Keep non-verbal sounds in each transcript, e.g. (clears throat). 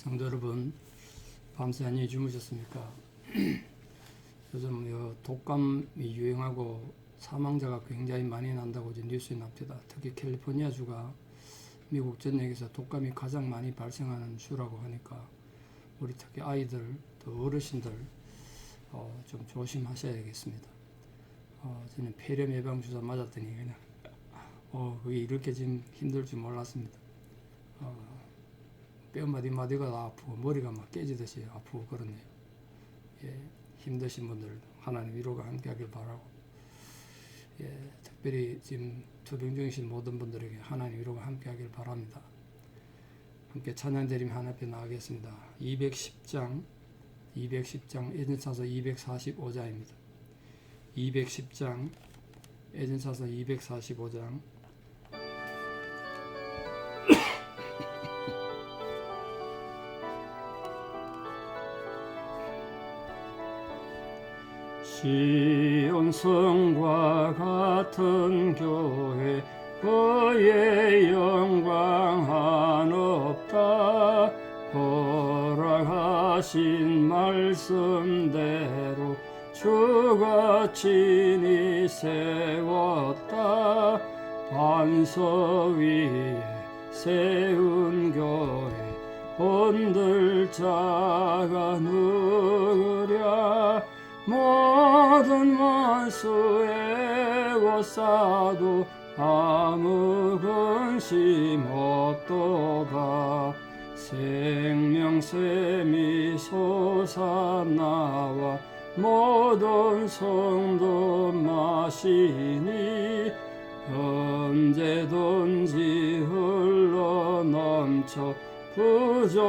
성도 여러분, 밤새 안녕히 주무셨습니까? (clears throat) 요즘 요 독감이 유행하고 사망자가 굉장히 많이 난다고 뉴스에 납니다. 특히 캘리포니아 주가 미국 전역에서 독감이 가장 많이 발생하는 주라고 하니까 우리 특히 아이들 또 어르신들 어, 좀 조심하셔야겠습니다. 어, 저는 폐렴 예방 주사 맞았더니 그냥 어, 그게 이렇게 지금 힘들 줄 몰랐습니다. 어, 뼈 마디 마디가 다 아프고 머리가 막 깨지듯이 아프고 그러네요. 예, 힘드신 분들 하나님 위로가 함께하길 바라고 예, 특별히 지금 투병 중이신 모든 분들에게 하나님 위로가 함께하길 바랍니다. 함께 찬양 드림 하나님께 나가겠습니다. 210장 210장 에덴사서 245장입니다. 210장 에덴사서 245장 시온성과 같은 교회 그의 영광 한없다. 허락하신 말씀대로 주가 친히 세웠다. 반석 위에 세운 교회 본들 자가 누구랴 모든 원수의 옷사도 아무 근심 없도다. 생명샘이 솟아나와 모든 성도 마시니 언제든지 흘러넘쳐 부족함이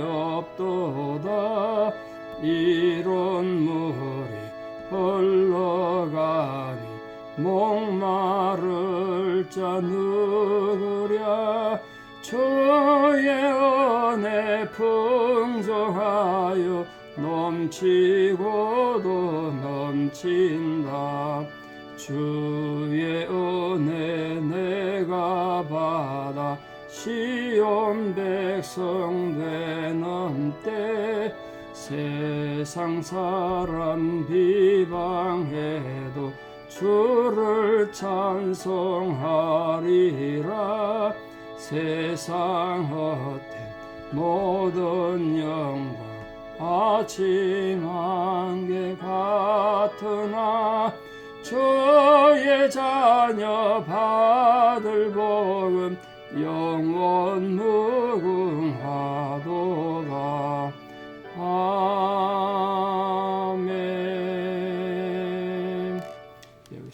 없도다 이런 물이 흘러가니 목마를 자 누구랴. 주의 은혜 풍성하여 넘치고도 넘친다. 주의 은혜 내가 받아 시온 백성 되는 때 세상 사람 비방해도 주를 찬송하리라. 세상 헛된 모든 영광 아침 안개 같으나 주의 자녀 받을 복음 영원 무궁하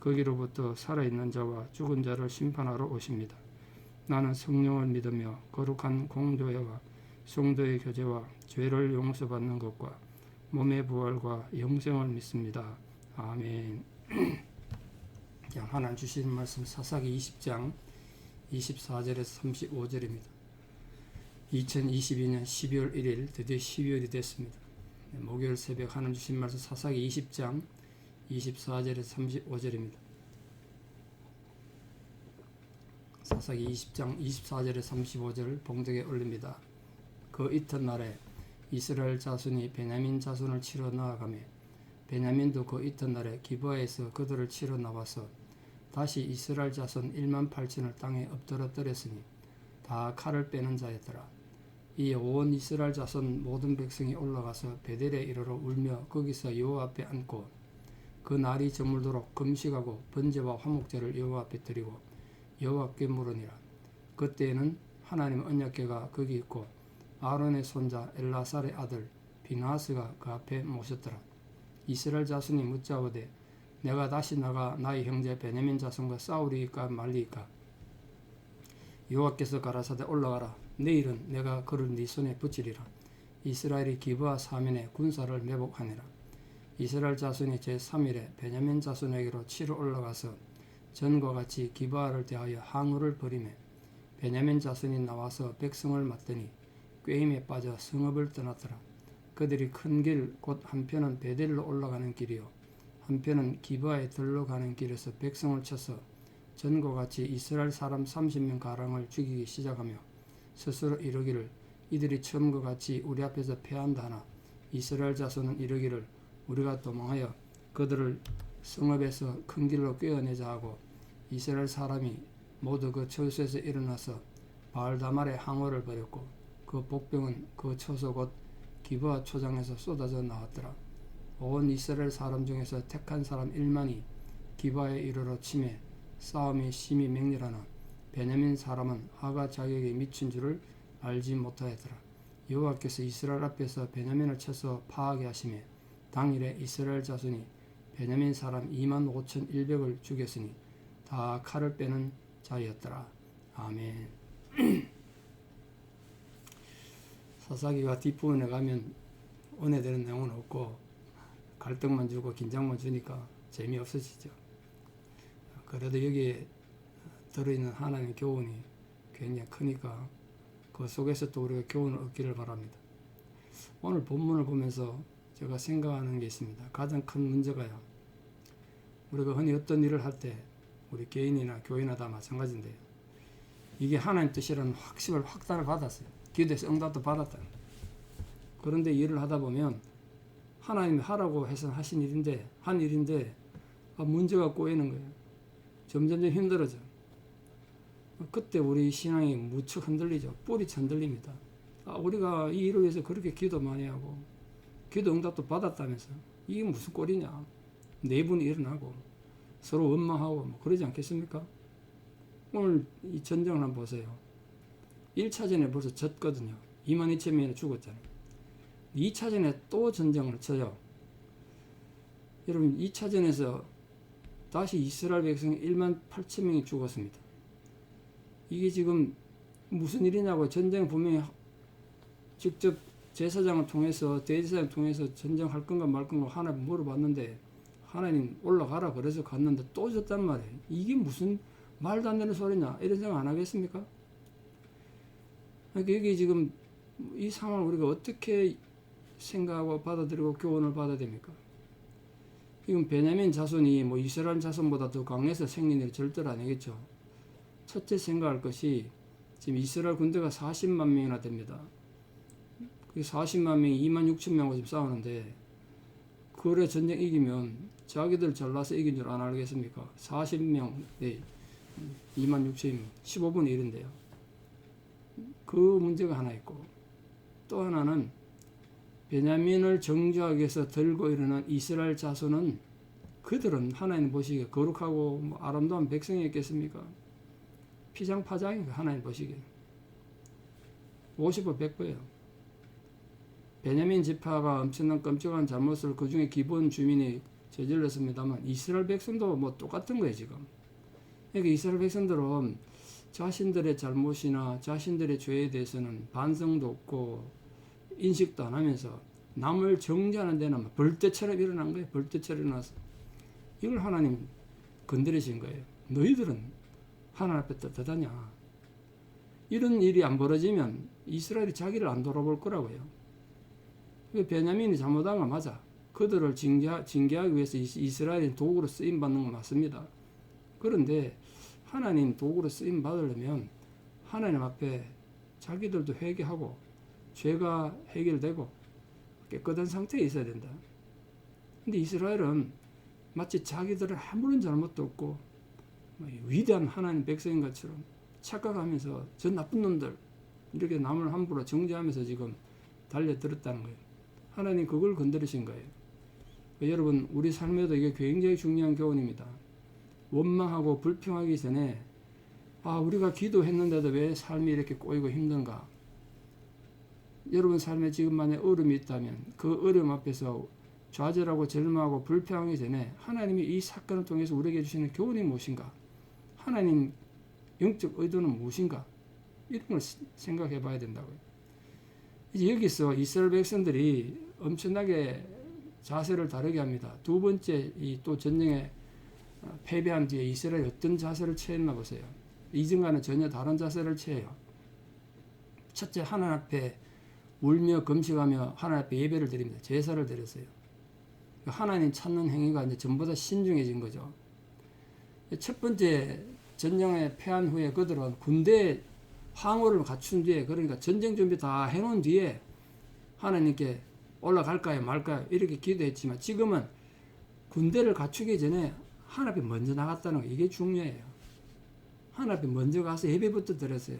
거기로부터 살아있는 자와 죽은 자를 심판하러 오십니다. 나는 성령을 믿으며 거룩한 공교회와 성도의 교제와 죄를 용서받는 것과 몸의 부활과 영생을 믿습니다. 아멘. (clears throat) 자, 하나님 주시는 말씀 사사기 20장 24절에서 35절입니다. 2022년 12월 1일 드디어 12월이 됐습니다. 네, 목요일 새벽 하나님 주신 말씀 사사기 20장 24절에서 35절입니다. 사사기 20장 24절에 35절 봉독에 올립니다. 그 이튿날에 이스라엘 자손이 베냐민 자손을 치러 나아가며 베냐민도 그 이튿날에 기브아에서 그들을 치러 나와서 다시 이스라엘 자손 1만 8천을 땅에 엎드러뜨렸으니 다 칼을 빼는 자였더라. 이에 온 이스라엘 자손 모든 백성이 올라가서 베델에 이르러 울며 거기서 여호와 앞에 앉고 그 날이 저물도록 금식하고 번제와 화목제를 여호와 앞에 드리고 여호와께 물으니라. 그때에는 하나님 언약궤가 거기 있고 아론의 손자 엘라살의 아들 비나스가 그 앞에 모셨더라. 이스라엘 자손이 묻자오되 내가 다시 나가 나의 형제 베냐민 자손과 싸우리까 말리까 여호와께서 가라사대 올라가라 내일은 내가 그를 네 손에 붙이리라 이스라엘이 기브와 사면에 군사를 매복하니라 이스라엘 자손이 제3일에 베냐민 자손에게로 치러 올라가서 전과 같이 기브아를 대하여 항우를 벌이매 베냐민 자손이 나와서 백성을 맞더니 꾀임에 빠져 성읍을 떠났더라. 그들이 큰 길 곧 한편은 베델로 올라가는 길이요 한편은 기브아에 들러 가는 길에서 백성을 쳐서 전과 같이 이스라엘 사람 30명 가량을 죽이기 시작하며 스스로 이르기를 이들이 처음과 같이 우리 앞에서 패한다 하나 이스라엘 자손은 이르기를 우리가 도망하여 그들을 성읍에서 큰 길로 꿰어내자 하고 이스라엘 사람이 모두 그 처소에서 일어나서 바알다말의 항호를 벌였고 그 복병은 그 처소 곧 기브아 초장에서 쏟아져 나왔더라. 온 이스라엘 사람 중에서 택한 사람 1만이 기바에 이르러 침해 싸움이 심히 맹렬하나 베냐민 사람은 하가 자격에 미친 줄을 알지 못하였더라. 여호와께서 이스라엘 앞에서 베냐민을 쳐서 파하게 하심에 당일에 이스라엘 자손이 베냐민 사람 2만 5천 1백을 죽였으니 다 칼을 빼는 자였더라. 아멘. (clears throat) 사사기가 뒷부분에 가면 은혜되는 내용은 없고 갈등만 주고 긴장만 주니까 재미없어지죠. 그래도 여기에 들어있는 하나님의 교훈이 굉장히 크니까 그 속에서 또 우리가 교훈을 얻기를 바랍니다. 오늘 본문을 보면서 제가 생각하는 게 있습니다. 가장 큰 문제가요. 우리가 흔히 어떤 일을 할 때 우리 개인이나 교회나 다 마찬가지인데요. 이게 하나님 뜻이라는 확신을 확단을 받았어요. 기도에서 응답도 받았다. 그런데 일을 하다 보면 하나님이 하라고 해서 하신 일인데 한 일인데 아, 문제가 꼬이는 거예요. 점점점 힘들어져. 그때 우리 신앙이 무척 흔들리죠. 뿌리 흔들립니다. 아, 우리가 이 일을 위해서 그렇게 기도 많이 하고 기도 응답도 받았다면서 이게 무슨 꼴이냐. 내분이 일어나고 서로 원망하고 뭐 그러지 않겠습니까? 오늘 이 전쟁을 한번 보세요. 1차전에 벌써 졌거든요. 2만 2천 명이나 죽었잖아요. 2차전에 또 전쟁을 쳐요. 여러분 2차전에서 다시 이스라엘 백성 1만 8천 명이 죽었습니다. 이게 지금 무슨 일이냐고 전쟁 분명히 직접 제사장을 통해서 대제사장을 통해서 전쟁할 건가 말 건가 하나님 물어봤는데 하나님 올라가라 그래서 갔는데 또 졌단 말이에요. 이게 무슨 말도 안 되는 소리냐 이런 생각 안 하겠습니까? 그러니까 여기 지금 이 상황을 우리가 어떻게 생각하고 받아들이고 교훈을 받아야 됩니까? 이건 베냐민 자손이 뭐 이스라엘 자손보다 더 강해서 생긴 일이 절대로 아니겠죠. 첫째 생각할 것이 지금 이스라엘 군대가 40만 명이나 됩니다. 그 40만 명이 2만 6천 명하고 지금 싸우는데 그래 전쟁 이기면 자기들 잘나서 이긴 줄 안 알겠습니까? 40명, 네, 2만 6천 명, 15분의 1인데요. 그 문제가 하나 있고 또 하나는 베냐민을 정죄하기 위해서 들고 일어난 이스라엘 자손은 그들은 하나님 보시기에 거룩하고 뭐 아름다운 백성이었겠습니까? 피장파장인가 하나님 보시기에 50호 100%예요. 베냐민 지파가 엄청난 끔찍한 잘못을 그 중에 기본 주민이 저질렀습니다만 이스라엘 백성도 뭐 똑같은 거예요 지금. 그러니까 이스라엘 백성들은 자신들의 잘못이나 자신들의 죄에 대해서는 반성도 없고 인식도 안 하면서 남을 정죄하는 데는 벌떼처럼 일어난 거예요. 벌떼처럼 일어나서 이걸 하나님 건드리신 거예요. 너희들은 하나님 앞에 떳떳하냐? 이런 일이 안 벌어지면 이스라엘이 자기를 안 돌아볼 거라고요. 베냐민이 잘못한 거 맞아. 그들을 징계, 징계하기 위해서 이스라엘이 도구로 쓰임 받는 거 맞습니다. 그런데 하나님 도구로 쓰임 받으려면 하나님 앞에 자기들도 회개하고 죄가 해결되고 깨끗한 상태에 있어야 된다. 근데 이스라엘은 마치 자기들은 아무런 잘못도 없고 뭐 위대한 하나님 백성인 것처럼 착각하면서 저 나쁜 놈들 이렇게 남을 함부로 정죄하면서 지금 달려들었다는 거예요. 하나님 그걸 건드리신 거예요. 여러분 우리 삶에도 이게 굉장히 중요한 교훈입니다. 원망하고 불평하기 전에 아 우리가 기도했는데도 왜 삶이 이렇게 꼬이고 힘든가? 여러분 삶에 지금 만에 어려움이 있다면 그 어려움 앞에서 좌절하고 절망하고 불평하기 전에 하나님이 이 사건을 통해서 우리에게 주시는 교훈이 무엇인가? 하나님 영적 의도는 무엇인가? 이런 걸 시- 생각해 봐야 된다고요. 이제 여기서 이스라엘 백성들이 엄청나게 자세를 다르게 합니다. 두 번째 이 또 전쟁에 어, 패배한 뒤에 이스라엘이 어떤 자세를 취했나 보세요. 이전과는 전혀 다른 자세를 취해요. 첫째 하나님 앞에 울며 금식하며 하나님 앞에 예배를 드립니다. 제사를 드렸어요. 하나님 찾는 행위가 이제 전보다 신중해진 거죠. 첫 번째 전쟁에 패한 후에 그들은 군대 항우를 갖춘 뒤에 그러니까 전쟁 준비 다 해놓은 뒤에 하나님께 올라갈까요 말까요 이렇게 기도했지만 지금은 군대를 갖추기 전에 하나님 앞에 먼저 나갔다는 거 이게 중요해요. 하나님 앞에 먼저 가서 예배부터 드렸어요.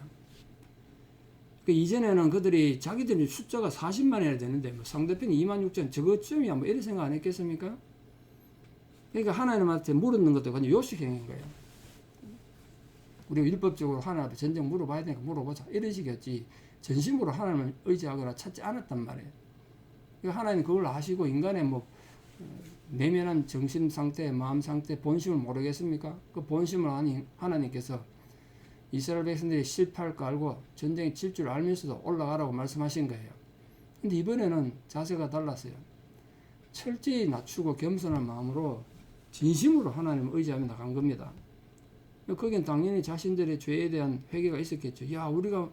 그 이전에는 그들이 자기들이 숫자가 40만이나 되는데 뭐 상대편이 2만 6천 저것쯤이야 뭐 이런 생각 안 했겠습니까? 그러니까 하나님한테 물었는 것도 그냥 요식행인 거예요. 우리가 율법적으로 하나님 앞에 전쟁 물어봐야 되니까 물어보자 이런 식이었지 전심으로 하나님을 의지하거나 찾지 않았단 말이에요. 그러니까 하나님 그걸 아시고 인간의 뭐 어, 내면한 정신 상태, 마음 상태, 본심을 모르겠습니까? 그 본심을 아니 하나님께서 이스라엘 백성들이 실패할 거 알고 전쟁에 질줄 알면서도 올라가라고 말씀하신 거예요. 근데 이번에는 자세가 달랐어요. 철저히 낮추고 겸손한 마음으로 진심으로 하나님을 의지하며 나간 겁니다. 거긴 당연히 자신들의 죄에 대한 회개가 있었겠죠. 야, 우리가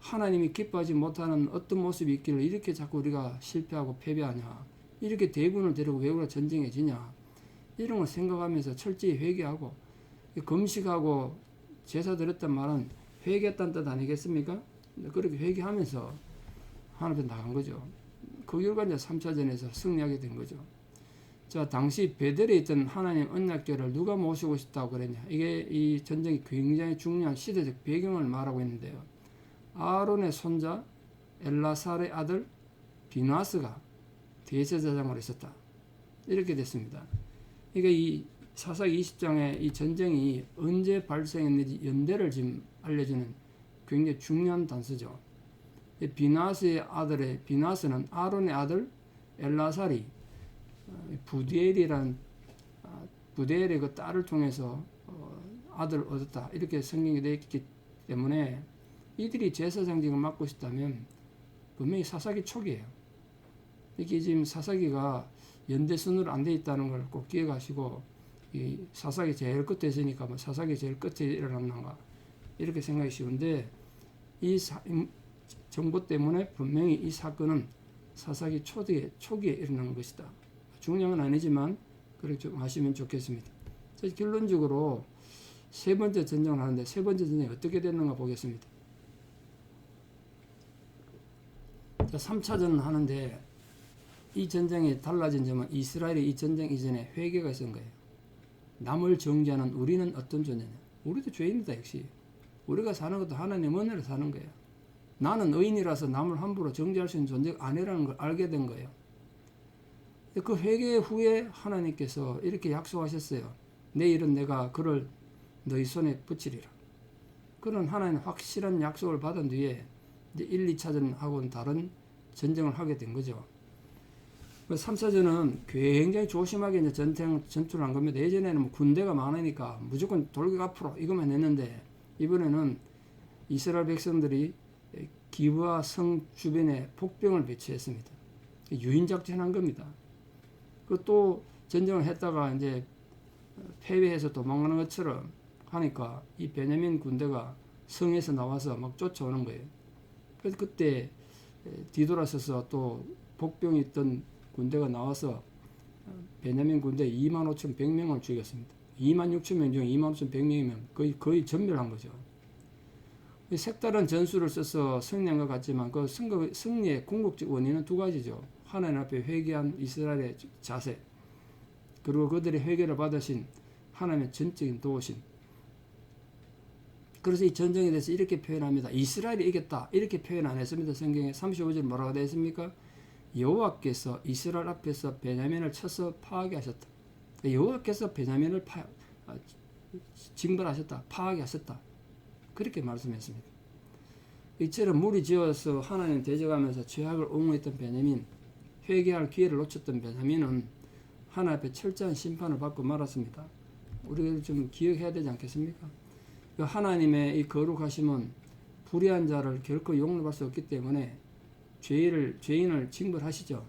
하나님이 기뻐하지 못하는 어떤 모습이 있기를 이렇게 자꾸 우리가 실패하고 패배하냐. 이렇게 대군을 데리고 왜 우리가 전쟁에 지냐. 이런 걸 생각하면서 철저히 회개하고 금식하고 제사 드렸단 말은 회개했다는 뜻 아니겠습니까? 그렇게 회개하면서 하나님 앞에 나간 거죠. 그 결과 이제 3차전에서 승리하게 된 거죠. 자, 당시 베델에 있던 하나님 언약궤를 누가 모시고 싶다고 그랬냐. 이게 이 전쟁이 굉장히 중요한 시대적 배경을 말하고 있는데요. 아론의 손자 엘라살의 아들 비나스가 대제사장으로 있었다. 이렇게 됐습니다. 그러니까 이 사사기 20장의 이 전쟁이 언제 발생했는지 연대를 지금 알려주는 굉장히 중요한 단서죠. 이 비나스의 아들의 비나스는 아론의 아들 엘라살이 어, 부디엘이란 아, 부디엘의 그 딸을 통해서 어, 아들을 얻었다 이렇게 성경이 되어 있기 때문에 이들이 제사장직을 맡고 있다면 분명히 사사기 초기예요. 이게 지금 사사기가 연대 순으로 안 돼 있다는 걸 꼭 기억하시고 이 사사기 제일 끝에 있으니까 뭐 사사기 제일 끝에 일어났는가 이렇게 생각이 쉬운데 이 사, 음, 정보 때문에 분명히 이 사건은 사사기 초기에 초기에 일어난 것이다. 중요한 건 아니지만 그렇게 좀 아시면 좋겠습니다. 결론적으로 세 번째 전쟁을 하는데 세 번째 전쟁이 어떻게 됐는가 보겠습니다. 자, 3차전을 하는데 이 전쟁이 달라진 점은 이스라엘이 이 전쟁 이전에 회개가 있었던 거예요. 남을 정죄하는 우리는 어떤 존재냐? 우리도 죄인이다 역시. 우리가 사는 것도 하나님 은혜로 사는 거예요. 나는 의인이라서 남을 함부로 정죄할 수 있는 존재가 아니라는 걸 알게 된 거예요. 그 회개 후에 하나님께서 이렇게 약속하셨어요. 내일은 내가 그를 너희 손에 붙이리라. 그런 하나님 확실한 약속을 받은 뒤에 이제 1, 2차전하고는 다른 전쟁을 하게 된 거죠. 3차전은 굉장히 조심하게 이제 전쟁, 전투를 한 겁니다. 예전에는 뭐 군대가 많으니까 무조건 돌격 앞으로 이것만 했는데 이번에는 이스라엘 백성들이 기브와 성 주변에 복병을 배치했습니다. 유인작전 한 겁니다. 그또 전쟁을 했다가 이제 패배해서 도망가는 것처럼 하니까 이 베냐민 군대가 성에서 나와서 막 쫓아오는 거예요. 그래서 그때 뒤돌아서서 또 복병이 있던 군대가 나와서 베냐민 군대 2만 5천 100명을 죽였습니다. 2만 6천 명 중 2만 5천 100명이면 거의 거의 전멸한 거죠. 색다른 전술을 써서 승리한 것 같지만 그 승거, 승리의 궁극적 원인은 두 가지죠. 하나님 앞에 회개한 이스라엘의 자세 그리고 그들의 회개를 받으신 하나님의 전적인 도우심 그래서 이 전쟁에 대해서 이렇게 표현합니다. 이스라엘이 이겼다. 이렇게 표현 안 했습니다. 성경에 35절 뭐라고 되어 있습니까? 여호와께서 이스라엘 앞에서 베냐민을 쳐서 파하게 하셨다. 여호와께서 베냐민을 파, 아, 징벌하셨다. 파하게 하셨다. 그렇게 말씀했습니다. 이처럼 무리 지어서 하나님 대적하면서 죄악을 옹호했던 베냐민, 회개할 기회를 놓쳤던 베냐민은 하나님 앞에 철저한 심판을 받고 말았습니다. 우리가 좀 기억해야 되지 않겠습니까? 그 하나님의 이 거룩하심은 불의한 자를 결코 용납할 수 없기 때문에 죄를 죄인을 징벌하시죠.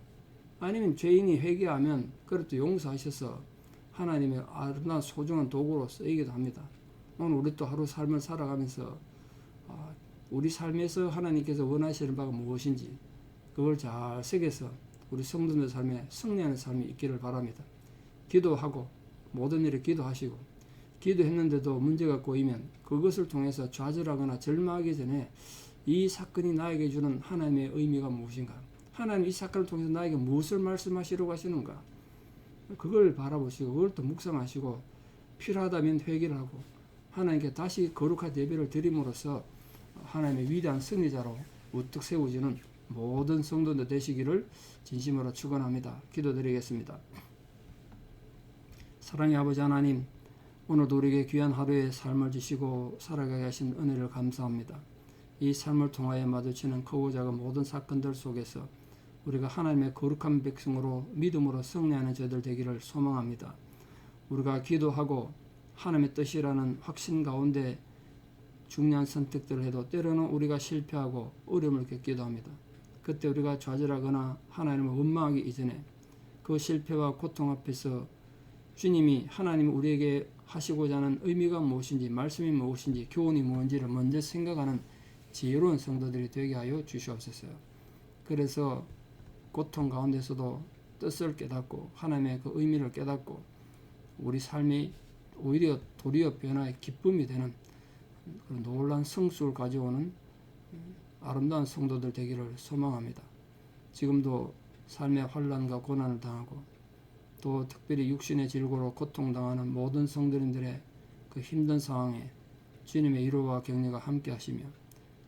아니면 죄인이 회개하면 그것도 용서하셔서 하나님의 아름다운 소중한 도구로 쓰이기도 합니다. 오늘 우리 또 하루 삶을 살아가면서 아, 우리 삶에서 하나님께서 원하시는 바가 무엇인지 그걸 잘 새겨서 우리 성도들 삶에 승리하는 삶이 있기를 바랍니다. 기도하고 모든 일에 기도하시고 기도했는데도 문제가 꼬이면 그것을 통해서 좌절하거나 절망하기 전에 이 사건이 나에게 주는 하나님의 의미가 무엇인가? 하나님 이 사건을 통해서 나에게 무엇을 말씀하시려고 하시는가? 그걸 바라보시고 그걸 또 묵상하시고 필요하다면 회개를 하고 하나님께 다시 거룩한 예배를 드림으로써 하나님의 위대한 승리자로 우뚝 세우지는 모든 성도들 되시기를 진심으로 축원합니다. 기도드리겠습니다. 사랑의 아버지 하나님, 오늘도 우리에게 귀한 하루의 삶을 주시고 살아가게 하신 은혜를 감사합니다. 이 삶을 통하여 마주치는 크고 작은 모든 사건들 속에서 우리가 하나님의 거룩한 백성으로 믿음으로 승리하는 저들 되기를 소망합니다. 우리가 기도하고 하나님의 뜻이라는 확신 가운데 중요한 선택들을 해도 때로는 우리가 실패하고 어려움을 겪기도 합니다. 그때 우리가 좌절하거나 하나님을 원망하기 이전에 그 실패와 고통 앞에서 주님이 하나님이 우리에게 하시고자 하는 의미가 무엇인지 말씀이 무엇인지 교훈이 무엇인지를 먼저 생각하는 지혜로운 성도들이 되게 하여 주시옵소서. 그래서 고통 가운데서도 뜻을 깨닫고 하나님의 그 의미를 깨닫고 우리 삶이 오히려 도리어 변화의 기쁨이 되는 그런 놀란 성수를 가져오는 아름다운 성도들 되기를 소망합니다. 지금도 삶의 환란과 고난을 당하고 또 특별히 육신의 질고로 고통당하는 모든 성도님들의 그 힘든 상황에 주님의 위로와 격려가 함께 하시며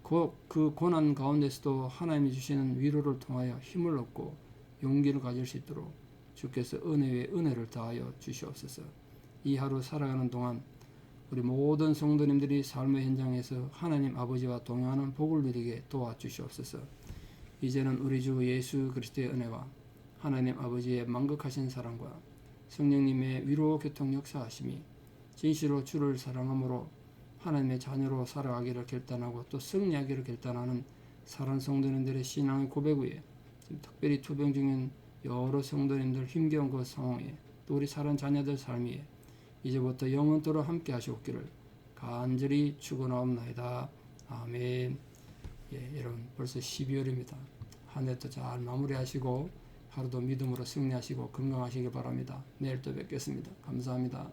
그, 그 고난 가운데서도 하나님이 주시는 위로를 통하여 힘을 얻고 용기를 가질 수 있도록 주께서 은혜 위에 은혜를 더하여 주시옵소서. 이 하루 살아가는 동안 우리 모든 성도님들이 삶의 현장에서 하나님 아버지와 동행하는 복을 누리게 도와주시옵소서. 이제는 우리 주 예수 그리스도의 은혜와 하나님 아버지의 만극하신 사랑과 성령님의 위로 교통 역사하심이 진실로 주를 사랑함으로 하나님의 자녀로 살아가기를 결단하고 또 승리하기를 결단하는 사랑 성도님들의 신앙의 고백 위에 지금 특별히 투병 중인 여러 성도님들 힘겨운 그 상황에 또 우리 사랑 자녀들 삶에 이제부터 영원토록 함께 하시옵기를 간절히 축원하옵나이다. 아멘. 예, 여러분 벌써 12월입니다. 한 해도 잘 마무리하시고 하루도 믿음으로 승리하시고 건강하시길 바랍니다. 내일 또 뵙겠습니다. 감사합니다.